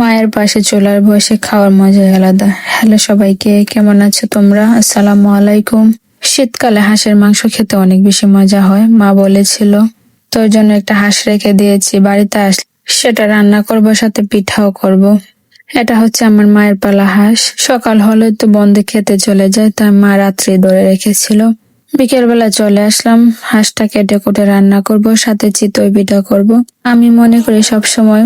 মায়ের পাশে চুলার বসে খাওয়ার মজাই আলাদা। হ্যালো সবাইকে, কেমন আছো তোমরা? আসসালামু আলাইকুম। শীতকালে হাঁসের মাংস খেতে অনেক বেশি মজা হয়, মা বলেছিল। তোর জন্য একটা হাঁস রেখে দিয়েছি, বাড়িতে আসলে সেটা রান্না করব, সাথে পিঠাও করব। এটা হচ্ছে আমার মায়ের পালা হাঁস। সকাল হলে তো বন্ধে খেতে চলে যায়, তাই মা রাত্রে ধরে রেখেছিল। বিকেল বেলা চলে আসলাম, হাঁসটা কেটে কুটে রান্না করব, সাথে চিতই পিঠা করব। আমি মনে করি সব সময়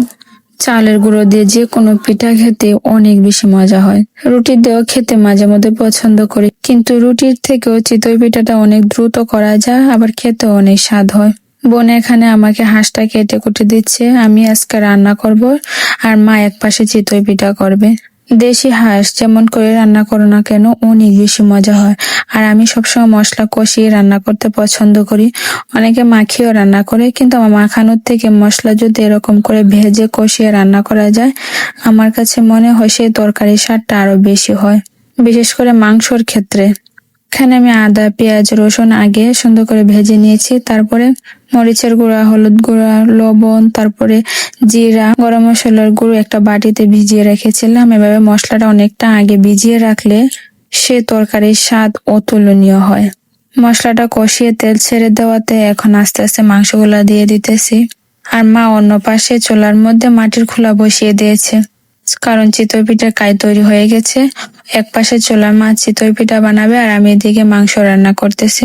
চালের গুঁড়ো দিয়ে যে কোনো পিঠা খেতে অনেক বেশি মজা হয়। রুটি দিয়েও খেতে মাঝে মধ্যে পছন্দ করি, কিন্তু রুটির থেকেও চিতই পিঠাটা অনেক দ্রুত করা যায়, আবার খেতে অনেক স্বাদ হয়। বোন এখানে আমাকে হাঁসটা কেটে কুটে দিচ্ছে, আমি আজকে রান্না করব আর মা এক পাশে চিতই পিঠা করবে। দেশি হাঁস যেমন করে রান্না করো না কেন, অনেক বেশি মজা হয়। আর আমি সবসময় মশলা কষিয়ে রান্না করতে পছন্দ করি। অনেকে মাখিয়েও রান্না করে, কিন্তু আমার মাখানোর থেকে মশলা যদি এরকম করে ভেজে কষিয়ে রান্না করা যায়, আমার কাছে মনে হয় সেই তরকারির স্বাদটা আরও বেশি হয়, বিশেষ করে মাংসর ক্ষেত্রে। এখানে আমি আদা, পেঁয়াজ, রসুন আগে সুন্দর করে ভেজে নিয়েছি, তারপরে মরিচের গুঁড়া, হলুদ গুঁড়া, লবণ, তারপরে জিরা, গরম মশলার গুঁড়ো একটা বাটিতে ভিজিয়ে রেখেছিলাম। এভাবে মশলাটা অনেকটা আগে ভিজিয়ে রাখলে সে তরকারির স্বাদ অতুলনীয় হয়। মশলাটা কষিয়ে তেল ছেড়ে দেওয়াতে এখন আস্তে আস্তে মাংসগুলা দিয়ে দিতেছি। আর মা অন্য পাশে চোলার মধ্যে মাটির খোলা বসিয়ে দিয়েছে। কারণ চিতই পিঠার কাই তৈরি হয়ে গেছে। এক পাশে চুলার মা চিতই পিঠা বানাবে আর আমি এদিকে মাংস রান্না করতেছি।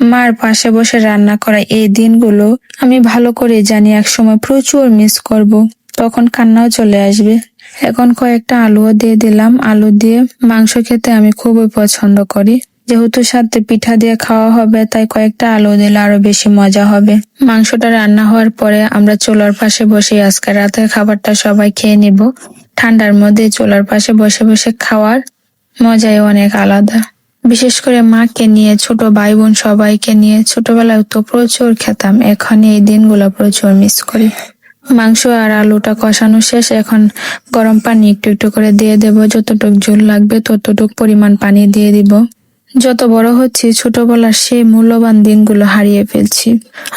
মার পাশে বসে রান্না করা এই দিনগুলো আমি ভালো করে জানি এক সময় প্রচুর মিস করব। তখন কান্নাও চলে আসবে। এখন কয়েকটা আলুও দিয়ে দিলাম। আলু দিয়ে মাংস খেতে আমি খুবই পছন্দ করি। যেহেতু সাথে পিঠা দিয়ে খাওয়া হবে, তাই কয়েকটা আলু দিলে আরও বেশি মজা হবে। মাংসটা রান্না হওয়ার পরে আমরা চুলার পাশে বসে আজকে রাতের খাবারটা সবাই খেয়ে নিব। ঠান্ডার মধ্যে চুলার পাশে বসে বসে খাওয়ার মজাই অনেক আলাদা। বিশেষ করে মাকে নিয়ে, ছোট ভাই বোন সবাইকে নিয়ে ছোটবেলায় তো প্রচুর খেতাম। এখন এই দিনগুলো প্রচুর মিস করি। মাংস আর আলুটা কষানো শেষ। এখন গরম পানি একটু একটু করে দিয়ে দেব। যতটুক ঝোল লাগবে ততটুক পরিমাণ পানি দিয়ে দিব। যত বড় হচ্ছি, ছোটবেলার সেই মূল্যবান দিনগুলো হারিয়ে ফেলছি।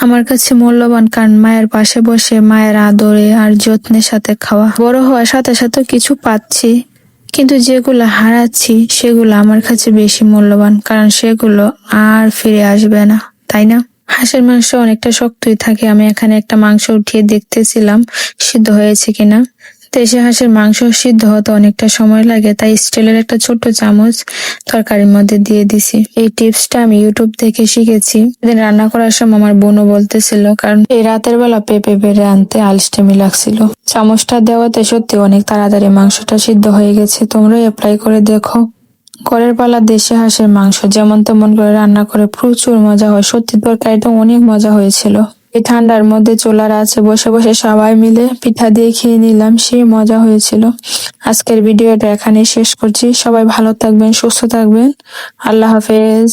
আমার কাছে মূল্যবান কারণ মায়ের পাশে বসে, মায়ের আদরে আর যত্নের সাথে খাওয়া। বড় হওয়ার সাথে সাথে কিছু পাচ্ছি, কিন্তু যেগুলো হারাচ্ছি, সেগুলো আমার কাছে বেশি মূল্যবান, কারণ সেগুলো আর ফিরে আসবে না, তাই না? হাঁসের মাংস অনেকটা শক্তই থাকে। আমি এখানে একটা মাংস উঠিয়ে দেখতেছিলাম, সিদ্ধ হয়েছে কিনা। দেশি হাঁসের মাংস সিদ্ধ হতে অনেকটা সময় লাগে, তাই স্টিলের একটা ছোট্ট চামচ তরকারির মধ্যে দিয়ে দিছি। এই টিপসটা আমি ইউটিউব থেকে শিখেছি। এদিন রান্না করার সময় আমার বোনও বলতেছিল, কারণ এই রাতের বেলা পেঁপে বেড়ে আনতে আলস্টেমি লাগছিল। চামচটা দেওয়াতে সত্যি অনেক তাড়াতাড়ি মাংসটা সিদ্ধ হয়ে গেছে। তোমরা অ্যাপ্লাই করে দেখো। ঘরের পালা দেশে হাঁসের মাংস যেমন তেমন করে রান্না করে প্রচুর মজা হয়। সত্যি তরকারিটা অনেক মজা হয়েছিল। এই ঠান্ডার মধ্যে চোলার আছে বসে বসে সবাই মিলে পিঠা দিয়ে খেয়ে নিলাম, সে মজা হয়েছিল। আজকের ভিডিওটা এখানেই শেষ করছি। সবাই ভালো থাকবেন, সুস্থ থাকবেন। আল্লাহ হাফেজ।